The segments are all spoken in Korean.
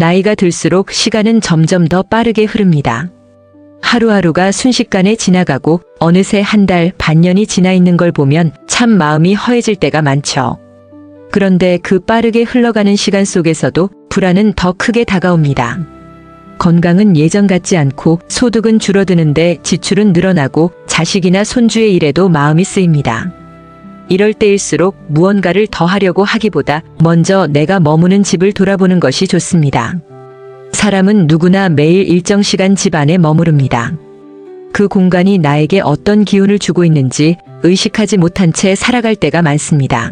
나이가 들수록 시간은 점점 더 빠르게 흐릅니다. 하루하루가 순식간에 지나가고 어느새 한 달, 반년이 지나 있는 걸 보면 참 마음이 허해질 때가 많죠. 그런데 그 빠르게 흘러가는 시간 속에서도 불안은 더 크게 다가옵니다. 건강은 예전 같지 않고 소득은 줄어드는데 지출은 늘어나고 자식이나 손주의 일에도 마음이 쓰입니다. 이럴 때일수록 무언가를 더 하려고 하기보다 먼저 내가 머무는 집을 돌아보는 것이 좋습니다. 사람은 누구나 매일 일정 시간 집 안에 머무릅니다. 그 공간이 나에게 어떤 기운을 주고 있는지 의식하지 못한 채 살아갈 때가 많습니다.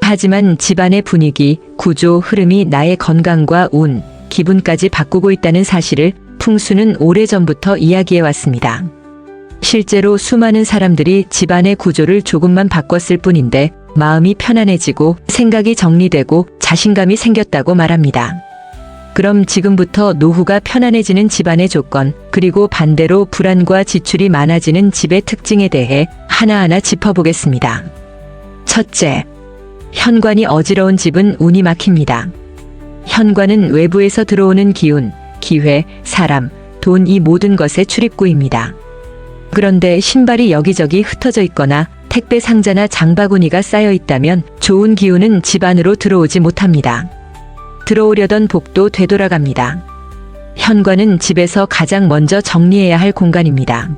하지만 집안의 분위기, 구조, 흐름이 나의 건강과 운, 기분까지 바꾸고 있다는 사실을 풍수는 오래전부터 이야기해 왔습니다. 실제로 수많은 사람들이 집안의 구조를 조금만 바꿨을 뿐인데 마음이 편안해지고 생각이 정리되고 자신감이 생겼다고 말합니다. 그럼 지금부터 노후가 편안해지는 집안의 조건, 그리고 반대로 불안과 지출이 많아지는 집의 특징에 대해 하나하나 짚어보겠습니다. 첫째, 현관이 어지러운 집은 운이 막힙니다. 현관은 외부에서 들어오는 기운, 기회, 사람, 돈 이 모든 것의 출입구입니다. 그런데 신발이 여기저기 흩어져 있거나 택배 상자나 장바구니가 쌓여 있다면 좋은 기운은 집 안으로 들어오지 못합니다. 들어오려던 복도 되돌아갑니다. 현관은 집에서 가장 먼저 정리해야 할 공간입니다.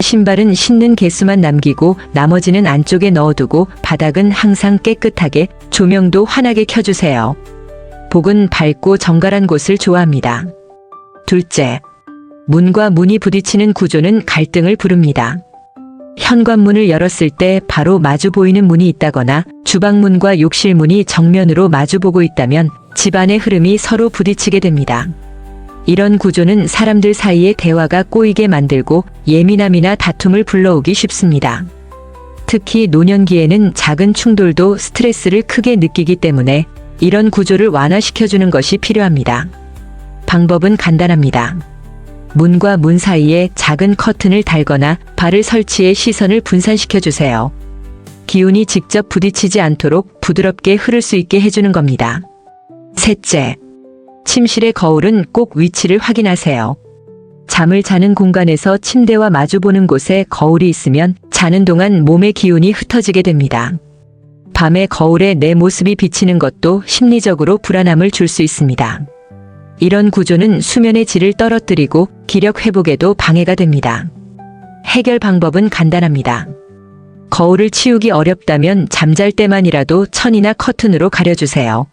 신발은 신는 개수만 남기고 나머지는 안쪽에 넣어두고 바닥은 항상 깨끗하게 조명도 환하게 켜주세요. 복은 밝고 정갈한 곳을 좋아합니다. 둘째, 문과 문이 부딪히는 구조는 갈등을 부릅니다. 현관문을 열었을 때 바로 마주 보이는 문이 있다거나 주방문과 욕실문이 정면으로 마주보고 있다면 집안의 흐름이 서로 부딪히게 됩니다. 이런 구조는 사람들 사이에 대화가 꼬이게 만들고 예민함이나 다툼을 불러오기 쉽습니다. 특히 노년기에는 작은 충돌도 스트레스를 크게 느끼기 때문에 이런 구조를 완화시켜주는 것이 필요합니다. 방법은 간단합니다. 문과 문 사이에 작은 커튼을 달거나 발을 설치해 시선을 분산시켜 주세요. 기운이 직접 부딪히지 않도록 부드럽게 흐를 수 있게 해주는 겁니다. 셋째, 침실의 거울은 꼭 위치를 확인하세요. 잠을 자는 공간에서 침대와 마주보는 곳에 거울이 있으면 자는 동안 몸의 기운이 흩어지게 됩니다. 밤에 거울에 내 모습이 비치는 것도 심리적으로 불안함을 줄 수 있습니다. 이런 구조는 수면의 질을 떨어뜨리고 기력 회복에도 방해가 됩니다. 해결 방법은 간단합니다. 거울을 치우기 어렵다면 잠잘 때만이라도 천이나 커튼으로 가려주세요.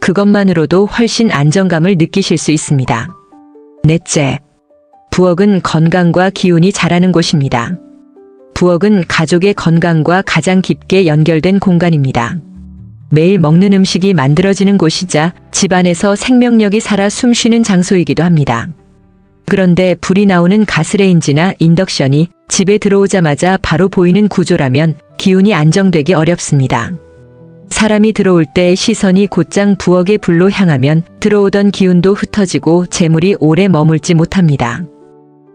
그것만으로도 훨씬 안정감을 느끼실 수 있습니다. 넷째, 부엌은 건강과 기운이 자라는 곳입니다. 부엌은 가족의 건강과 가장 깊게 연결된 공간입니다. 매일 먹는 음식이 만들어지는 곳이자 집안에서 생명력이 살아 숨쉬는 장소이기도 합니다. 그런데 불이 나오는 가스레인지나 인덕션이 집에 들어오자마자 바로 보이는 구조라면 기운이 안정되기 어렵습니다. 사람이 들어올 때 시선이 곧장 부엌의 불로 향하면 들어오던 기운도 흩어지고 재물이 오래 머물지 못합니다.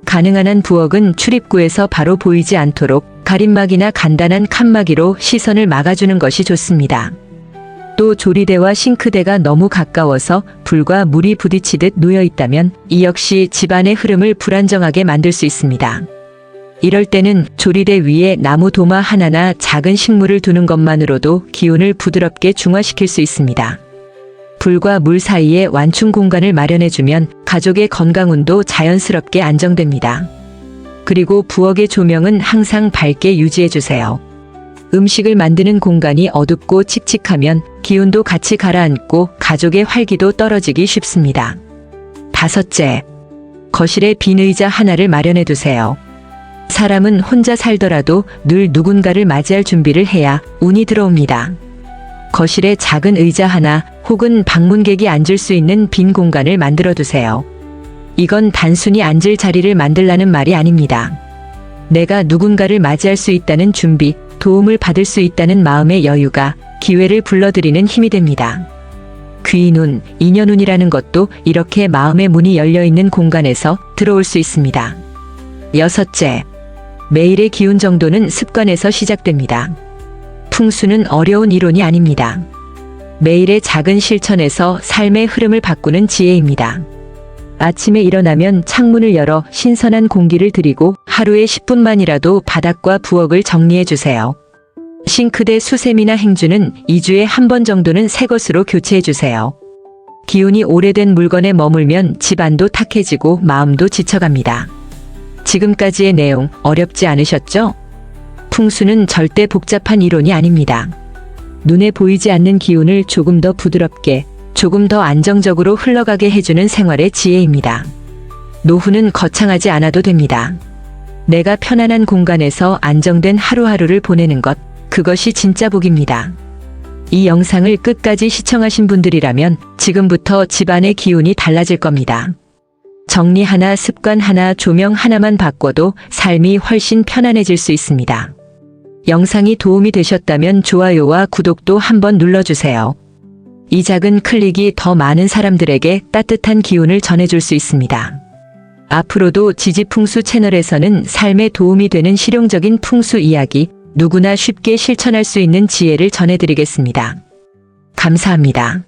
가능한 한 부엌은 출입구에서 바로 보이지 않도록 가림막이나 간단한 칸막이로 시선을 막아주는 것이 좋습니다. 또 조리대와 싱크대가 너무 가까워서 불과 물이 부딪히듯 놓여 있다면 이 역시 집안의 흐름을 불안정하게 만들 수 있습니다. 이럴 때는 조리대 위에 나무 도마 하나나 작은 식물을 두는 것만으로도 기운을 부드럽게 중화시킬 수 있습니다. 불과 물 사이에 완충 공간을 마련해주면 가족의 건강운도 자연스럽게 안정됩니다. 그리고 부엌의 조명은 항상 밝게 유지해주세요. 음식을 만드는 공간이 어둡고 칙칙하면 기운도 같이 가라앉고 가족의 활기도 떨어지기 쉽습니다. 다섯째, 거실에 빈 의자 하나를 마련해 두세요. 사람은 혼자 살더라도 늘 누군가를 맞이할 준비를 해야 운이 들어옵니다. 거실에 작은 의자 하나 혹은 방문객이 앉을 수 있는 빈 공간을 만들어 두세요. 이건 단순히 앉을 자리를 만들라는 말이 아닙니다. 내가 누군가를 맞이할 수 있다는 준비, 도움을 받을 수 있다는 마음의 여유가 기회를 불러들이는 힘이 됩니다. 귀눈, 인연운이라는 것도 이렇게 마음의 문이 열려 있는 공간에서 들어올 수 있습니다. 여섯째, 매일의 기운 정도는 습관에서 시작됩니다. 풍수는 어려운 이론이 아닙니다. 매일의 작은 실천에서 삶의 흐름을 바꾸는 지혜입니다. 아침에 일어나면 창문을 열어 신선한 공기를 들이고 하루에 10분만이라도 바닥과 부엌을 정리해 주세요. 싱크대 수세미나 행주는 2주에 한 번 정도는 새 것으로 교체해 주세요. 기운이 오래된 물건에 머물면 집안도 탁해지고 마음도 지쳐갑니다. 지금까지의 내용 어렵지 않으셨죠? 풍수는 절대 복잡한 이론이 아닙니다. 눈에 보이지 않는 기운을 조금 더 부드럽게, 조금 더 안정적으로 흘러가게 해주는 생활의 지혜입니다. 노후는 거창하지 않아도 됩니다. 내가 편안한 공간에서 안정된 하루하루를 보내는 것, 그것이 진짜 복입니다. 이 영상을 끝까지 시청하신 분들이라면 지금부터 집안의 기운이 달라질 겁니다. 정리 하나, 습관 하나, 조명 하나만 바꿔도 삶이 훨씬 편안해질 수 있습니다. 영상이 도움이 되셨다면 좋아요와 구독도 한번 눌러주세요. 이 작은 클릭이 더 많은 사람들에게 따뜻한 기운을 전해줄 수 있습니다. 앞으로도 지지풍수 채널에서는 삶에 도움이 되는 실용적인 풍수 이야기, 누구나 쉽게 실천할 수 있는 지혜를 전해드리겠습니다. 감사합니다.